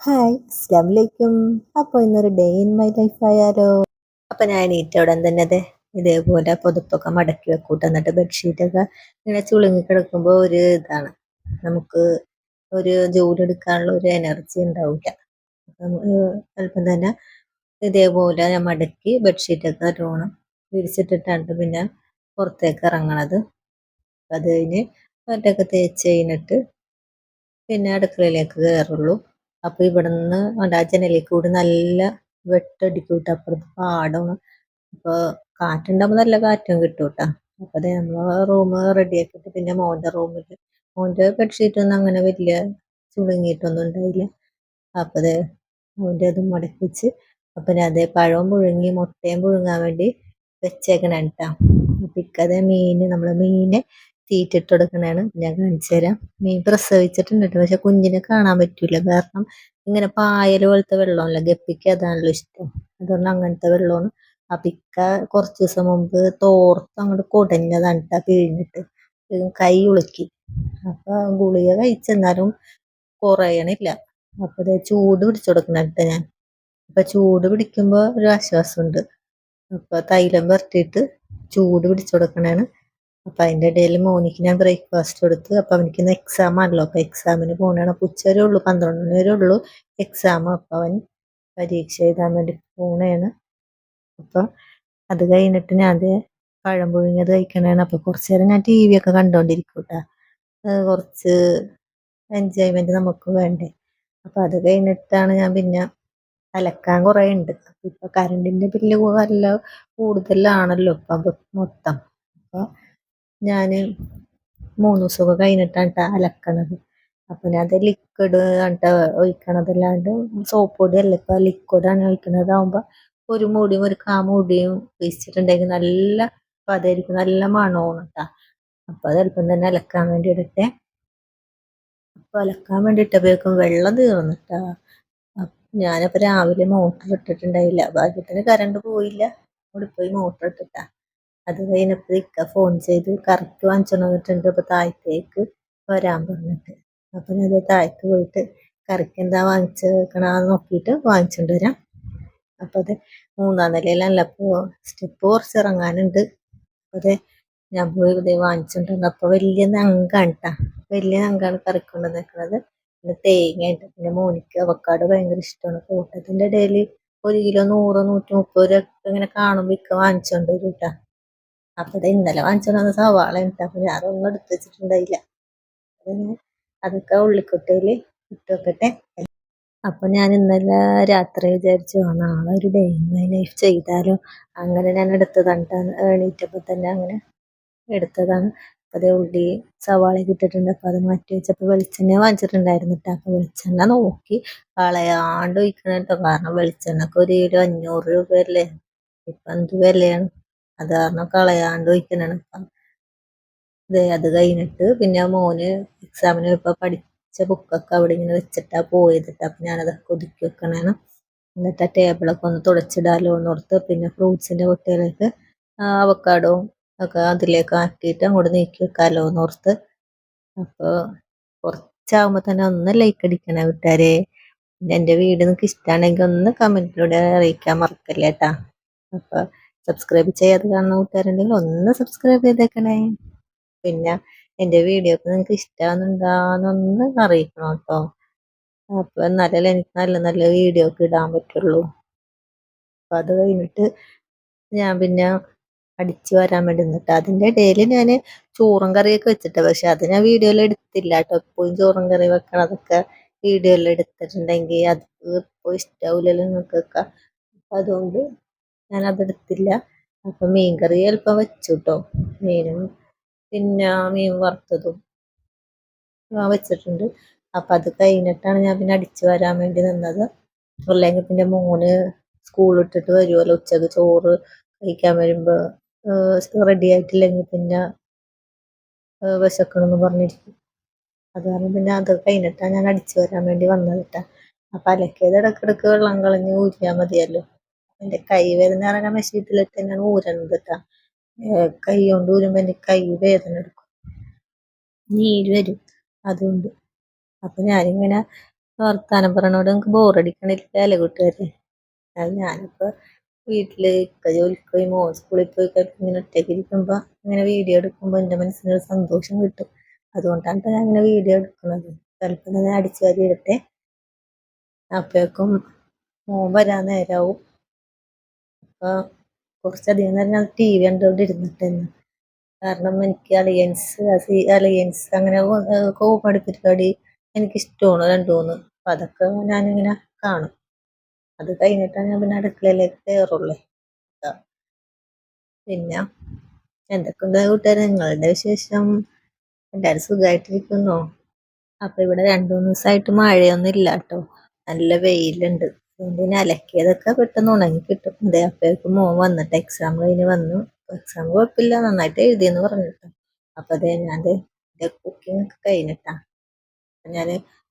Hi അസ്സാം വലൈക്കും അപ്പോൾ ഇന്നൊരു ഡേ ഇൻ മൈ ലൈഫ് ആയാലോ? അപ്പോൾ ഞാൻ എണീറ്റ ഉടൻ തന്നെ അതെ ഇതേപോലെ പുതുപ്പൊക്കെ മടക്കി വെക്കൂട്ട്. എന്നിട്ട് ബെഡ്ഷീറ്റൊക്കെ ഇങ്ങനെ ചുളുങ്ങി കിടക്കുമ്പോൾ ഒരു ഇതാണ്. നമുക്ക് ഒരു ജോലി എടുക്കാനുള്ള ഒരു എനർജി ഉണ്ടാവില്ല അല്പം തന്നെ ഇതേപോലെ ഞാൻ മടക്കി ബെഡ്ഷീറ്റൊക്കെ നല്ലോണം വിരിച്ചിട്ടിട്ടാണ് പിന്നെ പുറത്തേക്ക് ഇറങ്ങണത്. അത് കഴിഞ്ഞ് മറ്റൊക്കെ തേച്ച് കഴിഞ്ഞിട്ട് പിന്നെ അടുക്കളയിലേക്ക് കയറുള്ളൂ അപ്പൊ ഇവിടുന്ന് ആ കൂടി നല്ല വെട്ടടിക്കും കേട്ടോ അപ്പുറത്ത് പാടമാണ് അപ്പൊ കാറ്റുണ്ടാവുമ്പോ നല്ല കാറ്റും കിട്ടും കേട്ടോ അപ്പൊ അതെ നമ്മളെ റൂം റെഡിയാക്കിയിട്ട് പിന്നെ മോന്റെ റൂമിൽ മോന്റെ ബെഡ്ഷീറ്റ് ഒന്നും അങ്ങനെ വലിയ ചുളുങ്ങിയിട്ടൊന്നും ഉണ്ടായില്ല. അപ്പൊ അതെ മോന്റെ അത് മടക്കിച്ച് അപ്പൊ ഞാൻ അതേ പഴവും പുഴുങ്ങി മുട്ടയും പുഴുങ്ങാൻ വേണ്ടി വെച്ചേക്കണ കേട്ടോ അപ്പൊ ഇക്കതെ മീന് നമ്മളെ തീറ്റിട്ട് കൊടുക്കണതാണ് ഞാൻ കാണിച്ചു തരാം. മീൻ പ്രസവിച്ചിട്ടുണ്ട് പക്ഷെ കുഞ്ഞിനെ കാണാൻ പറ്റൂല. കാരണം ഇങ്ങനെ പായൽ പോലത്തെ വെള്ളമല്ല? ഗപ്പിക്ക് അതാണല്ലോ ഇഷ്ടം. അതുകൊണ്ട് അങ്ങനത്തെ വെള്ളമാണ്. ആ പിക്ക കുറച്ച് ദിവസം മുമ്പ് തോർത്ത് അങ്ങോട്ട് കുടഞ്ഞതാണ് കേട്ടോ പിഴിഞ്ഞിട്ട്. കൈ ഉളുക്കി. അപ്പൊ ഗുളിക കഴിച്ചെന്നാലും കുറയണില്ല. അപ്പൊ ചൂട് പിടിച്ചു കൊടുക്കണം ഞാൻ. അപ്പൊ ചൂട് പിടിക്കുമ്പോ ഒരു ആശ്വാസമുണ്ട്. അപ്പൊ തൈലം പുരട്ടിയിട്ട് ചൂട് പിടിച്ചു കൊടുക്കണേണ് അപ്പം അതിന്റെ ഇടയിൽ മോനിക്ക് ഞാൻ ബ്രേക്ക്ഫാസ്റ്റ് കൊടുത്ത് അപ്പം അവനിക്ക് ഇന്ന് എക്സാം ആണല്ലോ. അപ്പം എക്സാമിന് പോകണതാണ് അപ്പം ഉച്ച വരെ ഉള്ളൂ പന്ത്രണ്ട് മണി വരെ ഉള്ളൂ എക്സാം അപ്പം അവൻ പരീക്ഷ എഴുതാൻ വേണ്ടി പോണേണ്. അപ്പം അത് കഴിഞ്ഞിട്ട് ഞാൻ അത് പഴം പുഴുങ്ങിയത് കഴിക്കണേണ്. അപ്പം കുറച്ച് നേരം ഞാൻ ടി വി ഒക്കെ കണ്ടുകൊണ്ടിരിക്കും കേട്ടോ കുറച്ച് എൻജോയ്മെന്റ് നമുക്ക് വേണ്ടേ. അപ്പം അത് കഴിഞ്ഞിട്ടാണ് ഞാൻ പിന്നെ അലക്കാൻ കുറേ ഉണ്ട് ഇപ്പം കറണ്ടിന്റെ ബില്ല് നല്ല കൂടുതലാണല്ലോ ഇപ്പം മൊത്തം. അപ്പോൾ ഞാൻ മൂന്ന് ദിവസമൊക്കെ കഴിഞ്ഞിട്ടാണ് അലക്കണത്. അപ്പം ഞാൻ അത് ലിക്വിഡ് എന്നിട്ട് ഒഴിക്കണതല്ലാണ്ട് സോപ്പ് പൊടി പൊടിയല്ല ഇപ്പം ലിക്വിഡാണ് ഒഴിക്കണതാകുമ്പോൾ ഒരു മുടിയും ഒരു കാ മുടിയും ഒഴിച്ചിട്ടുണ്ടെങ്കിൽ നല്ല പതായിരിക്കും നല്ല മണമാണ് കേട്ടോ അപ്പൊ അത് എളുപ്പം തന്നെ അലക്കാൻ വേണ്ടി ഇടട്ടെ അപ്പൊ അലക്കാൻ വേണ്ടി ഇട്ടപ്പോഴേക്കും വെള്ളം തീർന്നു കേട്ടാ ഞാനപ്പോൾ രാവിലെ മോട്ടർ ഇട്ടിട്ടുണ്ടായില്ല ഭാഗ്യത്തിന് കറണ്ട് പോയില്ല. അവിടെ പോയി മോട്ടർ ഇട്ടിട്ടാ അത് കഴിഞ്ഞപ്പോൾ ഇക്ക ഫോൺ ചെയ്ത് കറക്റ്റ് വാങ്ങിച്ചോണ്ട് വന്നിട്ടുണ്ട് അപ്പോൾ താഴത്തേക്ക് വരാൻ പറഞ്ഞിട്ട്. അപ്പം ഞാൻ താഴത്ത് പോയിട്ട് കറിക്ക് എന്താ വാങ്ങിച്ചേക്കണമെന്ന് നോക്കിയിട്ട് വാങ്ങിച്ചുകൊണ്ട് വരാം. അപ്പോൾ അത് മൂന്നാം നിലയിലല്ല അപ്പോൾ സ്റ്റെപ്പ് കുറച്ച് ഇറങ്ങാനുണ്ട്. അതെ ഞാൻ പോയി ഇതേ വന്നു. അപ്പോൾ വലിയ നങ്കാണ് കേട്ടോ വലിയ നങ്കാണ് കറിക്കൊണ്ട് നിൽക്കുന്നത് പിന്നെ തേങ്ങ ഉണ്ട് പിന്നെ മോനിക്ക് അവക്കാട് ഭയങ്കര ഇഷ്ടമാണ് കൂട്ടത്തിന്റെ ഇടയിൽ ഒരു കിലോ നൂറ് നൂറ്റി മുപ്പത് ഇങ്ങനെ കാണുമ്പോൾ ഇക്ക വാങ്ങിച്ചുകൊണ്ട് കേട്ടോ അപ്പൊ ഇന്നലെ വാങ്ങിച്ചോണ്ട് സവാള ഉണ്ട് അപ്പൊ ഞാനൊന്നും എടുത്ത് വെച്ചിട്ടുണ്ടായില്ല. അതൊക്കെ ഉള്ളിക്കുട്ടയിൽ ഇട്ട് വെക്കട്ടെ. അപ്പൊ ഞാൻ ഇന്നലെ രാത്രി വിചാരിച്ചു നാളെ ഒരു ഡേ മൈ ലൈഫ് ചെയ്താലോ? അങ്ങനെ ഞാൻ എടുത്തതാണ് എണീറ്റപ്പോ തന്നെ അങ്ങനെ എടുത്തതാണ്. അതേ ഉള്ളി സവാള ഇട്ടിട്ടുണ്ട്. അപ്പൊ അത് മാറ്റി വെച്ചപ്പോ വെളിച്ചെണ്ണ വാങ്ങിച്ചിട്ടുണ്ടായിരുന്നു കേട്ടോ അപ്പൊ വെളിച്ചെണ്ണ നോക്കി കളയാണ്ട് ഒഴിക്കണം കേട്ടോ കാരണം വെളിച്ചെണ്ണക്ക് ഒരു കിലോ അഞ്ഞൂറ് രൂപയല്ലേ? ഇപ്പൊ എന്ത് വിലയാണ്? അത് കാരണം കളയാണ്ട് ഒഴിക്കണാണ് അതെ അത് കഴിഞ്ഞിട്ട് പിന്നെ മോന് എക്സാമിന് ഇപ്പൊ പഠിച്ച ബുക്കൊക്കെ അവിടെ ഇങ്ങനെ വെച്ചിട്ടാ പോയതിട്ട് അപ്പൊ ഞാനതൊക്കെ ഒതുക്കി വെക്കണേണ്. എന്നിട്ട് ആ ടേബിളൊക്കെ ഒന്ന് തുടച്ചിടാലോ എന്ന് ഓർത്ത് പിന്നെ ഫ്രൂട്ട്സിന്റെ കുട്ടികളേക്ക് അവക്കാടവും ഒക്കെ അതിലേക്ക് ആക്കിയിട്ട് അങ്ങോട്ട് നീക്കി വെക്കാലോ എന്ന് ഓർത്ത് അപ്പോൾ കുറച്ചാകുമ്പോൾ തന്നെ ഒന്ന് ലൈക്ക് അടിക്കണേ കൂട്ടുകാരെ എന്റെ വീട് നിങ്ങൾക്ക് ഇഷ്ടമാണെങ്കിൽ ഒന്ന് കമന്റിലൂടെ അറിയിക്കാൻ മറക്കല്ലേട്ടാ അപ്പോൾ സബ്സ്ക്രൈബ് ചെയ്യാതെ കാണുന്ന കൂട്ടുകാരുണ്ടെങ്കിൽ ഒന്ന് സബ്സ്ക്രൈബ് ചെയ്തേക്കണേ. പിന്നെ എന്റെ വീഡിയോ ഒക്കെ നിങ്ങൾക്ക് ഇഷ്ടമാകുന്നുണ്ടാന്നൊന്ന് അറിയിക്കണം കേട്ടോ. അപ്പോൾ എന്നാലല്ലേ എനിക്ക് നല്ല നല്ല വീഡിയോ ഒക്കെ ഇടാൻ പറ്റുള്ളൂ. അപ്പം അത് കഴിഞ്ഞിട്ട് ഞാൻ പിന്നെ അടിച്ചു വരാൻ വേണ്ടി നിന്നിട്ട് അതിന്റെ ഇടയിൽ ഞാൻ ചോറും കറിയൊക്കെ വെച്ചിട്ട് പക്ഷെ അത് ഞാൻ വീഡിയോയിൽ എടുത്തില്ല കേട്ടോ. എപ്പോഴും ചോറും കറി വെക്കണതൊക്കെ വീഡിയോയിൽ എടുത്തിട്ടുണ്ടെങ്കിൽ അത് ഇപ്പോൾ ഇഷ്ടാവില്ലല്ലോ നിങ്ങൾക്കൊക്കെ. അതുകൊണ്ട് ഞാൻ അതെടുത്തില്ല അപ്പം മീൻ കറി ചിലപ്പോൾ വെച്ചു കേട്ടോ മീനും പിന്നെ മീൻ വറുത്തതും വെച്ചിട്ടുണ്ട്. അപ്പം അത് കഴിഞ്ഞിട്ടാണ് ഞാൻ പിന്നെ അടിച്ചു വരാൻ വേണ്ടി നിന്നത്. അല്ലെങ്കിൽ പിന്നെ മോന് സ്കൂൾ ഇട്ടിട്ട് വരുമല്ലോ ഉച്ചയ്ക്ക് ചോറ് കഴിക്കാൻ വരുമ്പോൾ റെഡി ആയിട്ടില്ലെങ്കിൽ പിന്നെ വിശക്കണമെന്ന് പറഞ്ഞിരിക്കും. അത് കാരണം പിന്നെ അത് കഴിഞ്ഞിട്ടാണ് ഞാൻ അടിച്ചു വരാൻ വേണ്ടി വന്നത് കേട്ടാ അപ്പം അലക്കിയത് ഇടയ്ക്കിടയ്ക്ക് വെള്ളം കളഞ്ഞ് ഊരിയാൽ മതിയല്ലോ. എന്റെ കൈ വേദന കാരണം മെഷീനിലിട്ട് തന്നെയാണ് ഊരുന്നത് കേട്ടോ കൈ കൊണ്ട് ഊരുമ്പോൾ എന്റെ കൈ വേദന എടുക്കും. നീര് വരും. അതുകൊണ്ട്. അപ്പം ഞാനിങ്ങനെ വർത്താനം പറയണോട് എനിക്ക് ബോറടിക്കണില്ല. അല്ലേ കൂട്ടുകാരെ. അത് ഞാനിപ്പോ വീട്ടിൽ ഇക്ക ജോലിക്ക് പോയി മോൾ സ്കൂളിൽ പോയി ഇങ്ങനെ ഒറ്റയ്ക്ക് ഇരിക്കുമ്പോ ഇങ്ങനെ വീഡിയോ എടുക്കുമ്പോ എന്റെ മനസ്സിനൊരു സന്തോഷം കിട്ടും. അതുകൊണ്ടാണ് ഞാൻ ഇങ്ങനെ വീഡിയോ എടുക്കുന്നത്. ചിലപ്പോൾ ഞാൻ അടിച്ചു വാരി ഇടട്ടെ. അപ്പോഴേക്കും മോൻ വരാൻ നേരാവും. അപ്പൊ കുറച്ചധികം നേരം ഞാൻ ടി വി കണ്ടുകൊണ്ടിരുന്നിട്ടായിരുന്നു കാരണം എനിക്ക് അലയൻസ് അലയൻസ് അങ്ങനെ കോമഡി പരിപാടി എനിക്കിഷ്ടമാണ് രണ്ടു മൂന്ന് അപ്പം അതൊക്കെ ഞാനിങ്ങനെ കാണും. അത് കഴിഞ്ഞിട്ടാണ് ഞാൻ പിന്നെ അടുക്കളയിലേക്ക് കയറുള്ളൂ. പിന്നെ എന്തൊക്കെയുണ്ട് കൂട്ടുകാരെ? നിങ്ങളുടെ വിശേഷം? എല്ലാവരും സുഖമായിട്ടിരിക്കുന്നോ അപ്പൊ ഇവിടെ രണ്ടു മൂന്ന് ദിവസമായിട്ട് മഴയൊന്നും ഇല്ല കേട്ടോ. നല്ല വെയിലുണ്ട്. അതുകൊണ്ട് പിന്നെ അലക്കിയതൊക്കെ പെട്ടെന്ന് ഉണങ്ങി കിട്ടും. അതേ അപ്പോഴേക്കും മോൻ വന്നിട്ട് എക്സാം കഴിഞ്ഞ് വന്നു. എക്സാം കുഴപ്പമില്ല നന്നായിട്ട് എഴുതിയെന്ന് പറഞ്ഞിട്ടോ. അപ്പൊ അതേ ഞാൻ കുക്കിംഗ് ഒക്കെ കഴിഞ്ഞിട്ടാ. ഞാൻ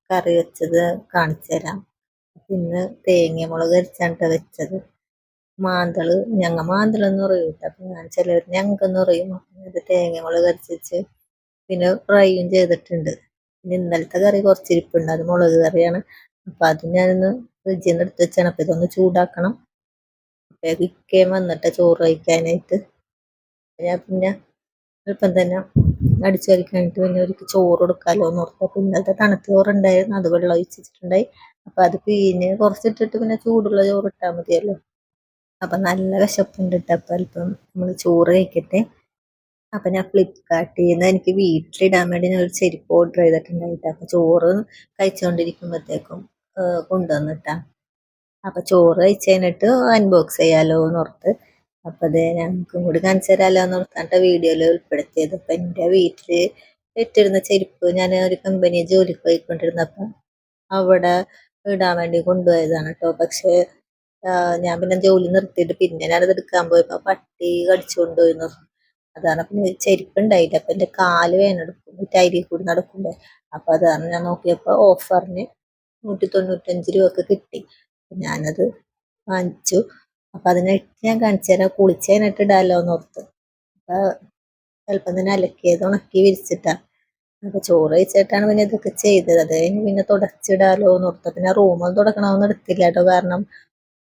കറി വെച്ചത് കാണിച്ചു തരാം. പിന്നെ തേങ്ങ മുളക് അരച്ചാണ് വെച്ചത്. മാന്തൾ ഞങ്ങ മാന്തളെന്ന് പറയും കേട്ടോ. അപ്പൊ ഞാൻ ചിലവർ ഞങ്ങൾക്കെന്ന് പറയും. അപ്പം തേങ്ങ മുളക് അരിച്ച് പിന്നെ ഫ്രൈയും ചെയ്തിട്ടുണ്ട്. പിന്നെ ഇന്നലത്തെ കറി കുറച്ചിരിപ്പുണ്ട്. അത് മുളക് കറിയാണ്. അപ്പൊ അത് ഞാനൊന്ന് ഫ്രിഡ്ജിൽ നിന്ന് എടുത്ത് വെച്ചാണ്. അപ്പം ഇതൊന്ന് ചൂടാക്കണം. അപ്പം ഇക്കയും വന്നിട്ട് ചോറ് കഴിക്കാനായിട്ട്. ഞാൻ പിന്നെ എളുപ്പം തന്നെ അടിച്ചു കഴിക്കാനായിട്ട് പിന്നെ അവർക്ക് ചോറ് കൊടുക്കാമല്ലോ എന്ന് ഓർത്ത് ഇന്നലത്തെ തണുത്ത ചോറുണ്ടായിരുന്നു. അത് വെള്ളം ഒഴിച്ചിട്ടുണ്ടായി. അപ്പം അത് പിഴിഞ്ഞ് കുറച്ചിട്ടിട്ട് പിന്നെ ചൂടുള്ള ചോറ് ഇട്ടാൽ മതിയല്ലോ. അപ്പം നല്ല വിശപ്പുണ്ട് ഇട്ടപ്പം അല്പം നമ്മൾ ചോറ് കഴിക്കട്ടെ. അപ്പം ഞാൻ ഫ്ലിപ്കാർട്ടിൽ നിന്ന് എനിക്ക് വീട്ടിലിടാൻ വേണ്ടി ഞാൻ ഒരു ചെരുപ്പ് ഓർഡർ ചെയ്തിട്ടുണ്ടായിട്ട്. അപ്പം ചോറ് കഴിച്ചുകൊണ്ടിരിക്കുമ്പോഴത്തേക്കും കൊണ്ടുവന്നിട്ടാ. അപ്പൊ ചോറ് കഴിച്ച് അൺബോക്സ് ചെയ്യാലോ എന്ന് ഓർത്ത്. അപ്പൊ അതെ ഞങ്ങൾക്കും കൂടി കാണിച്ചു എന്ന് ഓർത്താട്ട വീഡിയോയിൽ ഉൾപ്പെടുത്തിയത്. അപ്പൊ എന്റെ വീട്ടിൽ ഇട്ടിരുന്ന ചെരുപ്പ് ഞാൻ ഒരു കമ്പനി ജോലിക്ക് പോയിക്കൊണ്ടിരുന്നപ്പൊ അവിടെ ഇടാൻ വേണ്ടി കൊണ്ടുപോയതാണ് കേട്ടോ പക്ഷെ ഞാൻ പിന്നെ ജോലി നിർത്തിയിട്ട് പിന്നെ ഞാനത് എടുക്കാൻ പോയപ്പോ പട്ടി കടിച്ചു നിർത്തി അതാണ് പിന്നെ ചെരുപ്പ് ഉണ്ടായില്ല അപ്പൊ എന്റെ കാൽ വേനെടുക്കും ടൈലിൽ കൂടി നടക്കുമ്പോ. അപ്പൊ അതാണ് ഞാൻ നോക്കിയപ്പോ ഓഫറിന് നൂറ്റി തൊണ്ണൂറ്റഞ്ച് രൂപക്ക് കിട്ടി ഞാനത് വാങ്ങിച്ചു. അപ്പൊ അതിനെ ഞാൻ കാണിച്ചു തരാം. കുളിച്ചതിനായിട്ട് ഇടാലോ എന്ന് ഓർത്ത്. അപ്പൊ ചിലപ്പം തന്നെ അലക്കിയത് ഉണക്കി വിരിച്ചിട്ടാ. അപ്പൊ ചോറ് കഴിച്ചിട്ടാണ് പിന്നെ ഇതൊക്കെ ചെയ്തത്. അത് കഴിഞ്ഞ് പിന്നെ തുടച്ചിടാലോ എന്ന് ഓർത്ത് പിന്നെ റൂമൊന്നും തുടക്കണമെന്ന് എടുത്തില്ല കേട്ടോ. കാരണം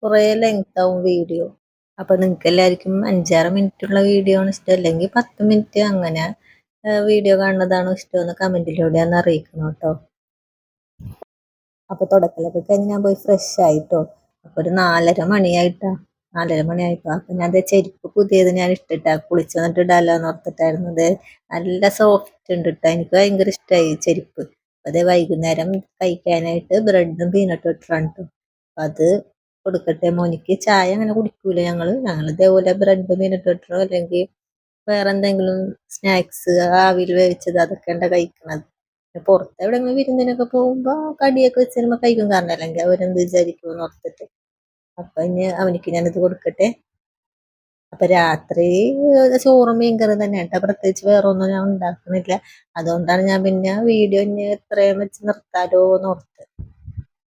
കുറേ ലെങ്ത് ആവും വീഡിയോ അപ്പൊ നിങ്ങൾക്ക് എല്ലാവർക്കും അഞ്ചാറ് മിനിറ്റ് ഉള്ള വീഡിയോ ആണ് ഇഷ്ടം. അല്ലെങ്കിൽ പത്ത് മിനിറ്റ് അങ്ങനെ വീഡിയോ കാണുന്നതാണോ ഇഷ്ടമെന്ന് ഒന്ന് അറിയിക്കണം കേട്ടോ. അപ്പൊ തുടക്കലൊക്കെ കഴിഞ്ഞ് ഞാൻ പോയി ഫ്രഷ് ആയിട്ടോ. അപ്പോൾ ഒരു നാലര മണിയായിട്ടാ. നാലര മണിയായപ്പോ അപ്പൊ ഞാൻ ചെരുപ്പ് പുതിയത് ഞാൻ ഇട്ടിട്ടാ. കുളിച്ച് വന്നിട്ട് ഇടാലോ എന്ന് ഓർത്തിട്ടായിരുന്നു. അത് നല്ല സോഫ്റ്റ് ഉണ്ട് കേട്ടോ എനിക്ക് ഭയങ്കര ഇഷ്ടമായി ചെരുപ്പ്. അതെ വൈകുന്നേരം കഴിക്കാനായിട്ട് ബ്രെഡും പീനട്ടും ഇട്ടിട്ടുണ്ടോ ട്ടോ. അത് കൊടുക്കട്ടെ മോനിക്ക്. ചായ അങ്ങനെ കുടിക്കൂല ഞങ്ങൾ ഞങ്ങൾ ഇതേപോലെ ബ്രെഡ് പീനട്ട് ഇട്ടോ? അല്ലെങ്കിൽ വേറെ എന്തെങ്കിലും സ്നാക്സ് ആവിയിൽ വേവിച്ചത് അതൊക്കെ ഉണ്ടാ കഴിക്കണത്. പുറത്ത് എവിടെയെങ്കിലും വിരുന്നിനൊക്കെ പോകുമ്പോ കടിയൊക്കെ വെച്ച് തരുമ്പോ കഴിക്കും. കാരണം അല്ലെങ്കിൽ അവരെന്ത് വിചാരിക്കുമെന്ന് ഓർത്തിട്ട്. അപ്പൊ ഇനി അവനിക്ക് ഞാനിത് കൊടുക്കട്ടെ. അപ്പൊ രാത്രി ചോറും മീൻകറി തന്നെ കേട്ടോ പ്രത്യേകിച്ച് വേറെ ഒന്നും ഞാൻ ഉണ്ടാക്കുന്നില്ല അതുകൊണ്ടാണ് ഞാൻ പിന്നെ വീഡിയോ ഇനി എത്രയും വെച്ച് നിർത്താലോ എന്ന് ഓർത്ത്.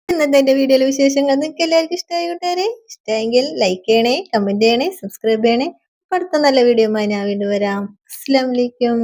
ഇന്നത്തെ എന്റെ വീഡിയോയിലെ വിശേഷങ്ങൾ നിങ്ങൾക്ക് എല്ലാവർക്കും ഇഷ്ടമായി കൂട്ടുകാരെ? ഇഷ്ടമെങ്കിൽ ലൈക്ക് ചെയ്യണേ കമന്റ് ചെയ്യണേ സബ്സ്ക്രൈബ് ചെയ്യണേ. അടുത്ത നല്ല വീഡിയോ ഞാൻ വീണ്ടും വരാം. അസ്സലാമലൈക്കും